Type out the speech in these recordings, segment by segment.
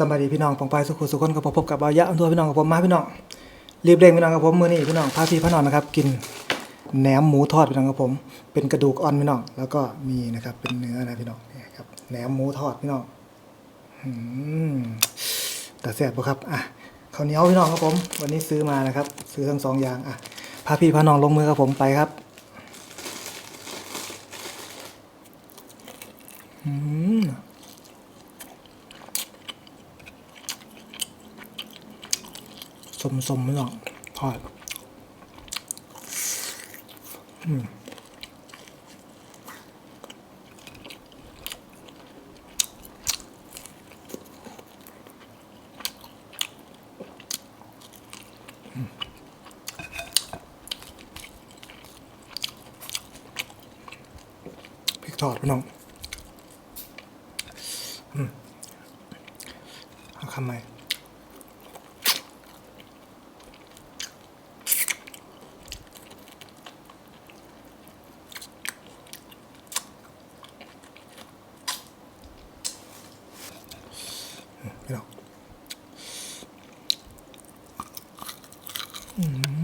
สวัสดีพี่น้องปองไปายสุขุสุขคนกับผมพบกับบาวะอันทัวพี่น้องกับผมมาพี่น้องรีบเร่งพี่น้องกับผมมือนี้พี่น้องพาพี่พานองนะครับกินแหนมหมูทอดพี่น้องกับผม เป็นกระดูกอ่อนพี่น้องแล้วก็มีนะครับเป็นเนื้อนะพี่น้องนี่ครับแหนมหมูทอดพี่น้องอแต่แซ่บปะครับอะข้าวเหนียวพี่น้องครับผม วันนี้ซื้อมานะครับ ซื้อทั้งสองอย่างอะพาพี่พาน้องลงมือกับผมไปครับอืม สมสมไม่หรอกทอดอืมพริกทอดพี่น้องอืมเอาคำใหม อื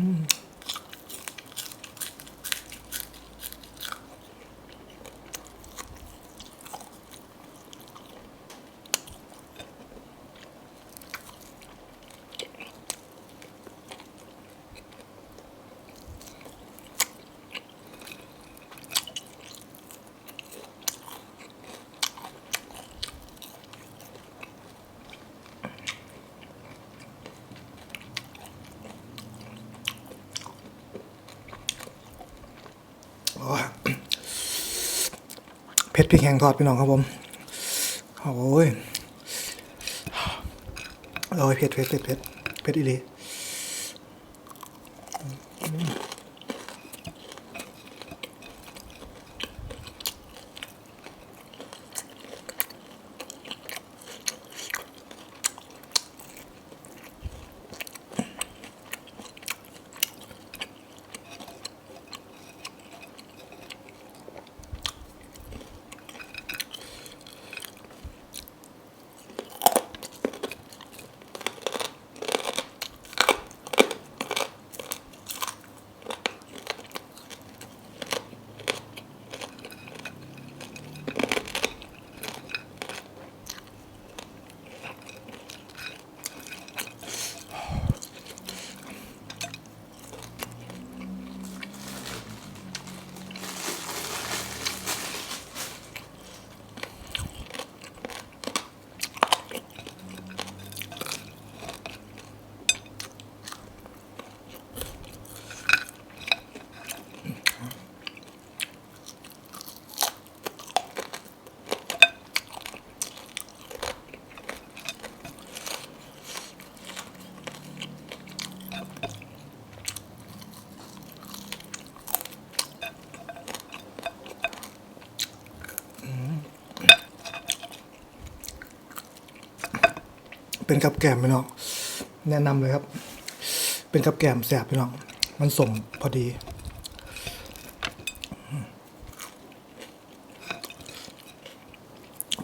เผ็ดพริกแห้งทอดพี่น้องครับผม โอ้ยโอ้ยเผ็ดเผ็ดเผ็ดเผ็ดเผ็ดอีเลี เป็นกับแกมพี่น้องแนะนำเลยครับ เป็นกับแกมแสบพี่น้องมันสมพอดี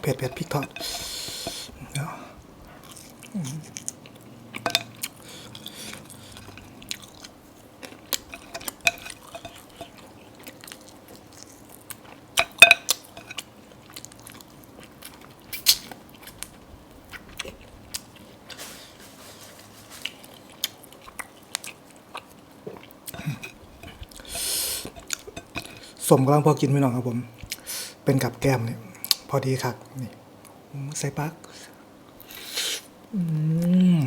เผ็ดเผ็ดพริกทอด สมกำลังพอกินพี่น้องครับผม เป็นกับแก้มเนี่ยพอดีครับนี่ใส่ปักอืม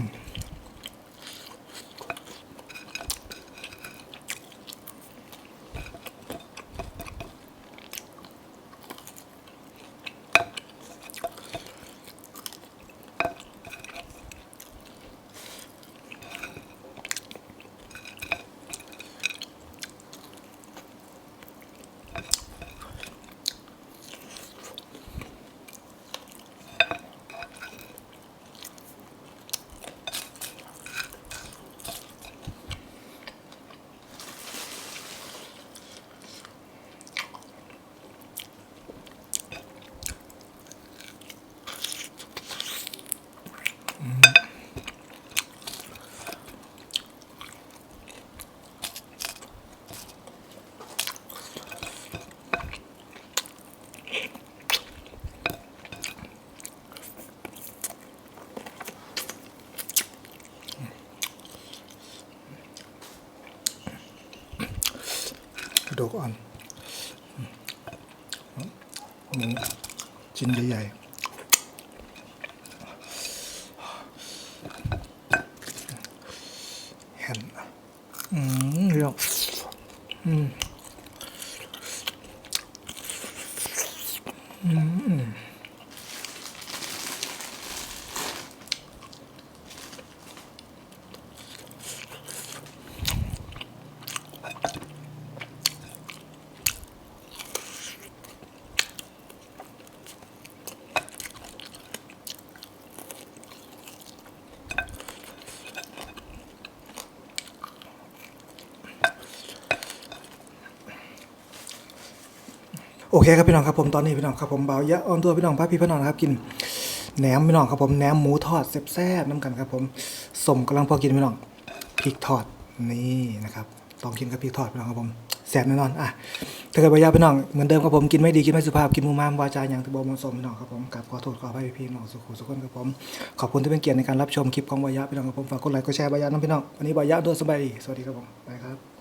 ระดูกอ่อนหมูชิ้นใหญ่ๆแฮนอืมเรียกอืม อืม โอเคครับพี่น้องครับผมตอนนี้พี่น้องครับผมเบายะออนตัวพี่น้องพาพี่พี่น้องนะครับกินแหนมพี่น้องครับผมแหนมหมูทอดแซ่บๆน้ำกันครับผมสมกำลังพอกินพี่น้องพริกทอดนี่นะครับต้องกินกับพริกทอดพี่น้องครับผมแซ่บแน่นอนอะถ้าเกิดว่ายะพี่น้องเหมือนเดิมครับผมกินไม่ดีกินไม่สุภาพกินมุมามวาจาอย่างที่บอกเหมาะสมพี่น้องครับผมกับขอโทษขออภัยพี่น้องสุขุสุขคนครับผมขอบคุณที่เป็นเกียรติในการรับชมคลิปของวายะพี่น้องครับผมฝากกดไลค์กดแชร์วายะน้องพี่น้องวันนี้วายะด้วยสบายดีสวัสดีครับผมไปครับ